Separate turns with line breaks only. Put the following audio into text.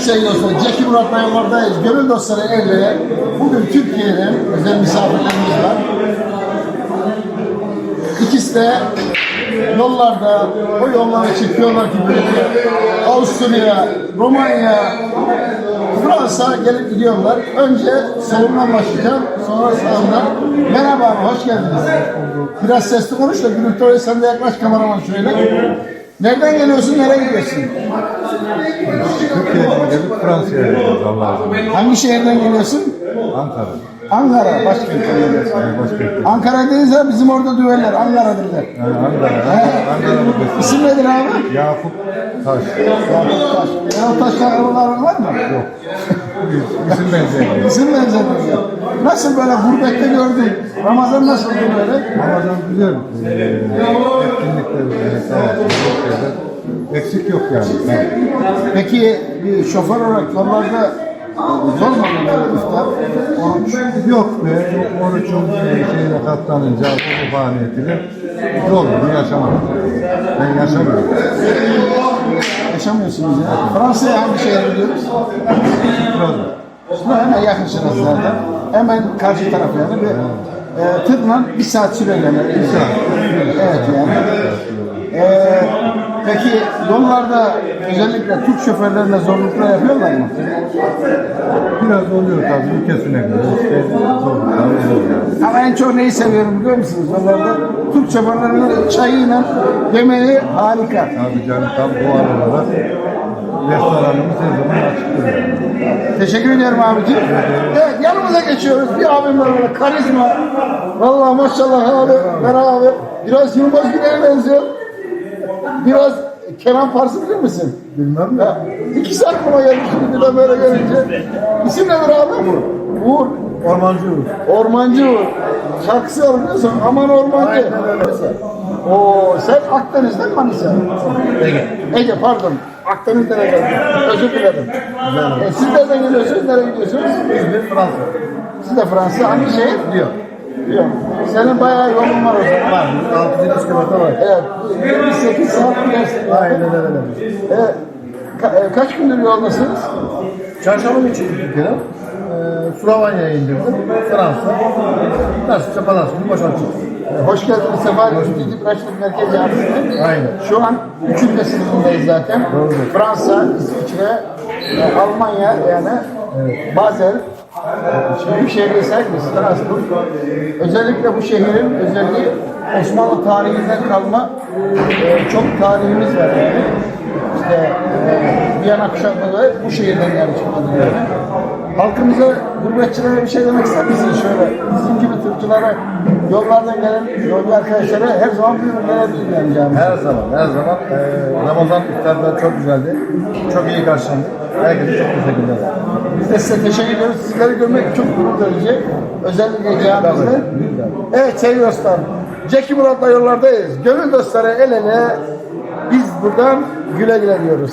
sevgili dostlar. Ceki Murat Bayırlar'dayız. Gönül dostları evlere. Bugün Türkiye'den özel misafirlerimiz var. İkisi de yollarda, o yollara çıkıyorlar ki böyle Avusturya, Romanya, Fransa gelip gidiyorlar. Önce solundan başlayacağım, sonra sağından. Merhaba abi, hoş geldiniz. Biraz sesli konuş da gürültü oraya sen de yaklaş kameraman şöyle. Nereden geliyorsun, nereye gidiyorsun?
Türkiye'den Fransa'ya gidiyoruz Allah'a emanet.
Hangi şehirden geliyorsun?
Ankara.
Ankara, başkentten geliyorsun.
Yani başka
Ankara deyince bizim orada düveller, Ankara derler.
yani Ankara. Ankara bölgesi.
İsim nedir abi?
Yakup Taş.
Yakup Taş. Yakup Taş'la arabaların var mı? Yok.
İsim benzeri.
İsim benzemiyor. Nasıl böyle gurbette gördün? Ramazan nasıl böyle?
Ramazan güzel. Ee, etkinlikler sağ olsun. Çok şeyler. Eksik yok yani.
Peki bir şoför olarak yollarda zor mu böyle iftar? Oruç.
Yok be. Oruçun şeyine katlanınca bu faaliyetiyle zor bir yaşamadım. Ben yaşamıyorum.
Yaşamıyorsunuz ya. Fransa'ya hangi şehre gidiyoruz? Şuna hemen yakınsınız zaten. Hemen karşı taraf yani. Bir, e, tırla bir saat süre yani.
Bir saat.
Evet yani. E, peki yollarda özellikle Türk şoförlerine zorluklar yapıyorlar mı?
Biraz oluyor tabii ülkesine göre. İşte zorluklar oluyor.
Ama en çok neyi seviyorum biliyor musunuz? Yollarda Türk şoförlerinin çayıyla yemeği harika.
Abi canım tam doğal olarak restoranımız her zaman açıktır.
Teşekkür ediyorum abiciğim. Evet yanımıza geçiyoruz. Bir abim var böyle karizma. Vallahi maşallah abi. Merhaba abi. Biraz Yılmaz Güney'e benziyor. Biraz Kenan Pars'ı bilir misin?
Bilmem.
Ya, ikisi aklıma geldi şimdi de böyle görünce. İsim nedir abi? Uğur.
Ormancı Uğur.
Ormancı Uğur. Şarkısı var biliyorsun. Aman ormancı. Oo, sen Akdeniz'den mi Manisa?
Ege.
Ege pardon. Akdeniz'den geldim. Özür dilerim. E, siz nereden geliyorsunuz? Nereye gidiyorsunuz?
İzmir, Fransa.
Siz de Fransa. Hangi şehir?
Diyor.
Diyor. Senin bayağı yolun var o zaman.
Var. 600 kilometre var.
Evet. 28 saat gidersin.
Aynen öyle.
Evet. Ka- e, kaç gündür yoldasınız?
Çarşamba çıktık bir kere. Ee, Slovanya'ya indirdim. Fransa. Nasipse günü boşalttık.
E, hoş geldiniz. Sefa Üçüncü Kaçlık Merkez Yardımcısı.
Aynen.
Şu an üçüncü sınıfındayız zaten.
Doğrudur.
Fransa, İsviçre, e, Almanya yani Basel, e, büyük şehirde sayılır Strasbourg. Özellikle bu şehrin özelliği Osmanlı tarihinden kalma e, çok tarihimiz var yani. İşte e, Viyana kuşatmaları bu şehirden yani çıkmadı yani. Halkımıza, gurbetçilere bir şey demek ister misin şöyle? Bizim gibi Türkçülere, yollardan gelen yolcu arkadaşlara her zaman buyurun gelebilir yani.
Her zaman, her zaman. Ee, Ramazan iftarları çok güzeldi. Çok iyi karşılandık. Herkese çok teşekkürler.
Biz de size teşekkür ediyoruz. Sizleri görmek çok gurur verici. Özellikle camimizde. Evet sevgili dostlar. Ceki Murat'la yollardayız. Gönül dostları el ele biz buradan güle güle diyoruz.